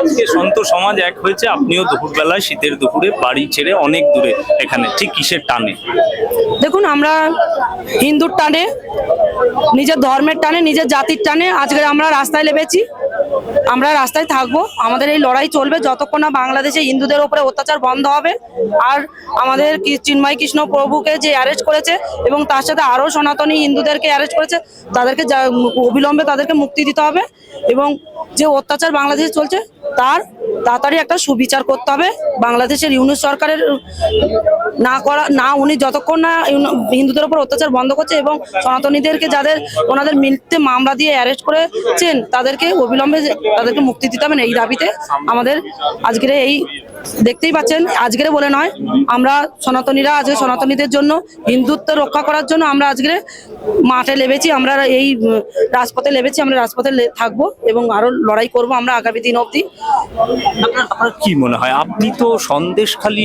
আজকে সন্ত সমাজ এক হয়েছে, আপনিও দুপুরবেলায় শীতের দুপুরে বাড়ি ছেড়ে অনেক দূরে এখানে, ঠিক কিসের টানে? দেখুন, আমরা হিন্দুর টানে, নিজের ধর্মের টানে, নিজের জাতির টানে আজকে আমরা রাস্তায় নেমেছি। আমরা রাস্তায় থাকব। আমাদের এই লড়াই চলবে যতক্ষণ না বাংলাদেশে হিন্দুদের উপরে অত্যাচার বন্ধ হবে। আর আমাদের চিন্ময় কৃষ্ণ প্রভুকে যে অ্যারেস্ট করেছে এবং তার সাথে আরও সনাতনী হিন্দুদেরকে অ্যারেস্ট করেছে, তাদেরকে অবিলম্বে তাদেরকে মুক্তি দিতে হবে। এবং যে অত্যাচার বাংলাদেশে চলছে, তার তাড়াতাড়ি একটা সুবিচার করতে হবে। বাংলাদেশের ইউনিট সরকারের না করা, না উনি যতক্ষণ না হিন্দুদের উপর অত্যাচার বন্ধ করছে এবং সনাতনীদেরকে যাদের, ওনাদের মিলতে মামলা দিয়ে অ্যারেস্ট করেছেন, তাদেরকে অবিলম্বে তাদেরকে মুক্তি দিতে হবে না। এই দাবিতে আমাদের আজকের এই দেখতেই পাচ্ছেন, আজকের বলে নয়, আমরা সনাতনীরা আজকে সনাতনীদের জন্য, হিন্দুত্ব রক্ষা করার জন্য আমরা আজকে মাঠে লেবেছি আমরা এই রাজপথে লেবেছি আমরা রাজপথে থাকব এবং আরও লড়াই করব আমরা আগামী দিন অবধি। আপনার কি মনে হয়? আপনি তো সন্দেশখালী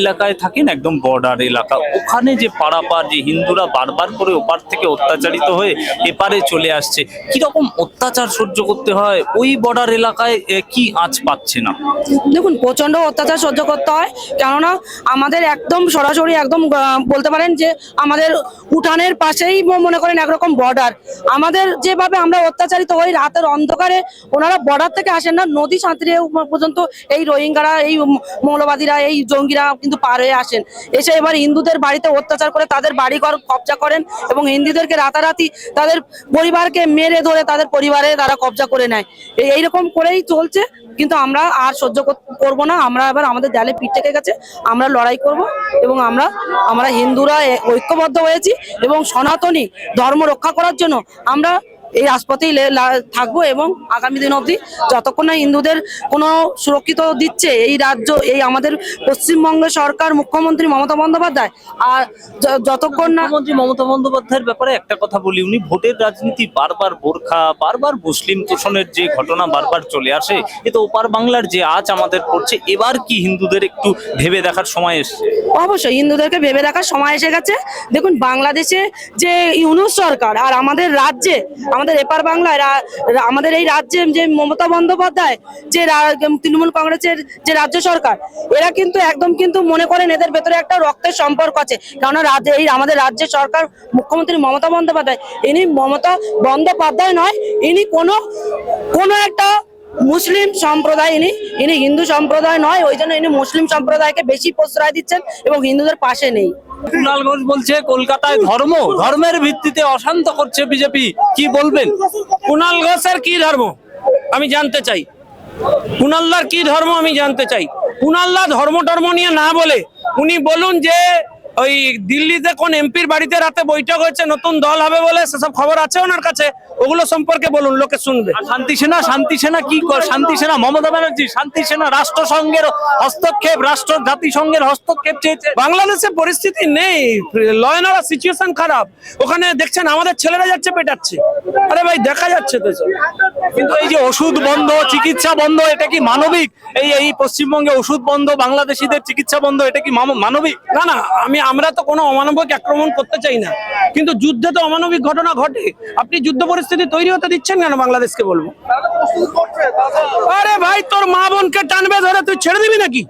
এলাকায় থাকেন একদম বর্ডার এলাকা। ওখানে যে পারাপার যে হিন্দুরা বারবার করে ওপার থেকে অত্যাচারিত হয়ে এপারে চলে আসছে কীরকম অত্যাচার সহ্য করতে হয়? ওই বর্ডার এলাকায় কি আঁচ পাচ্ছে না দেখুন প্রচণ্ড অত্যাচার সহ্য করতে হয় কেননা আমাদের একদম সরাসরি একদম বলতে পারেন যে আমাদের উঠানের পাশেই মনে করেন একরকম বর্ডার আমাদের যেভাবে আমরা অত্যাচারিত হই, রাতের অন্ধকারে ওনারা বর্ডার থেকে আসেন না। নদী সাঁতরিয়ে উপ- পর্যন্ত এই রোহিঙ্গারা, এই মৌলবাদীরা, এই জঙ্গিরা কিন্তু পার হয়ে আসেন। এসে এবার হিন্দুদের বাড়িতে অত্যাচার করে তাদের বাড়িঘর কবজা করেন এবং হিন্দুদেরকে রাতারাতি তাদের পরিবারকে মেরে ধরে তাদের পরিবারে তারা কবজা করে নেয়। এই- এইরকম করেই চলছে। কিন্তু আমরা আর সহ্য করব না। আমরা এবার আমাদের দেয়ালে পিঠ থেকে গেছে। আমরা লড়াই করব এবং আমরা আমরা হিন্দুরা ঐক্যবদ্ধ হয়েছি এবং সনাতনী ধর্ম রক্ষা করার জন্য আমরা এই রাজপথেই থাকব এবং আগামী দিন অবধি যতক্ষণ না হিন্দুদের কোনো সুরক্ষিত দিচ্ছে এই রাজ্য এই আমাদের পশ্চিমবঙ্গের সরকার মুখ্যমন্ত্রী মমতা বন্দ্যোপাধ্যায় আর যতক্ষণ না মুখ্যমন্ত্রী মমতা বন্দ্যোপাধ্যায়ের ব্যাপারে একটা কথা বলি উনি ভোটের রাজনীতি বারবার বোরখা বারবার মুসলিম তোষণের যে ঘটনা বারবার চলে আসে এ তো ওপার বাংলার যে আজ আমাদের পড়ছে এবার কি হিন্দুদের একটু ভেবে দেখার সময় এসছে? অবশ্যই হিন্দুদেরকে ভেবে দেখার সময় এসে গেছে। দেখুন বাংলাদেশে যে ইউনুস সরকার আর আমাদের রাজ্যে আমাদের এপার বাংলায় আমাদের এই রাজ্যে যে মমতা বন্দ্যোপাধ্যায়, যে তৃণমূল কংগ্রেসের যে রাজ্য সরকার, এরা কিন্তু একদম কিন্তু মনে করেন এদের ভেতরে একটা রক্তের সম্পর্ক আছে। কেননা রাজ্যে এই আমাদের রাজ্যের সরকার মুখ্যমন্ত্রী মমতা বন্দ্যোপাধ্যায়, ইনি মমতা বন্দ্যোপাধ্যায় নয়, ইনি কোনো কোনো একটা মুসলিম সম্প্রদায়, ইনি ইনি হিন্দু সম্প্রদায় নয়, ওই জন্য ইনি মুসলিম সম্প্রদায়কে বেশি প্রশ্রয় দিচ্ছেন এবং হিন্দুদের পাশে নেই। কুণাল ঘোষ বলছে, কলকাতায় ধর্ম, ধর্মের ভিত্তিতে অশান্ত করছে বিজেপি। কি বলবেন? কুণাল ঘোষের কি ধর্ম? আমি জানতে চাই। কুণালদার কি ধর্ম? আমি জানতে চাই। কুণালদা ধর্ম টর্ম নিয়ে না বলে উনি বলুন যে ওই দিল্লিতে কোন এমপির বাড়িতে রাতে বৈঠক হয়েছে নতুন দল হবে বলে সেসব খবর আছে ওনার কাছে? ওগুলো সম্পর্কে বলুন লোকে শুনবে। শান্তি সেনা শান্তি সেনা কি কর- শান্তি সেনা মমতা ব্যানার্জি শান্তি সেনা রাষ্ট্রসংঘের হস্তক্ষেপ রাষ্ট্র জাতিসংঘের হস্তক্ষেপ চেয়েছে। বাংলাদেশে পরিস্থিতি নেই ল অ্যান্ড অর্ডার সিচুয়েশন খারাপ। ওখানে দেখছেন আমাদের ছেলেরা যাচ্ছে পেটাচ্ছে। আরে ভাই দেখা যাচ্ছে তো। কিন্তু এই যে ওষুধ বন্ধ চিকিৎসা বন্ধ এটা কি মানবিক? এই এই পশ্চিমবঙ্গে ওষুধ বন্ধ বাংলাদেশিদের চিকিৎসা বন্ধ এটা কি মানবিক? না না আমি আমরা তো কোনো অমানবিক আক্রমণ করতে চাই না। কিন্তু যুদ্ধে তো অমানবিক ঘটনা ঘটে। আপনি যুদ্ধ পরিস্থিতি তৈরি হতে দিচ্ছেন কেন বাংলাদেশকে বলব? আরে ভাই তোর মা বোনকে টানবে ধরে তুই ছেড়ে দিবি নাকি?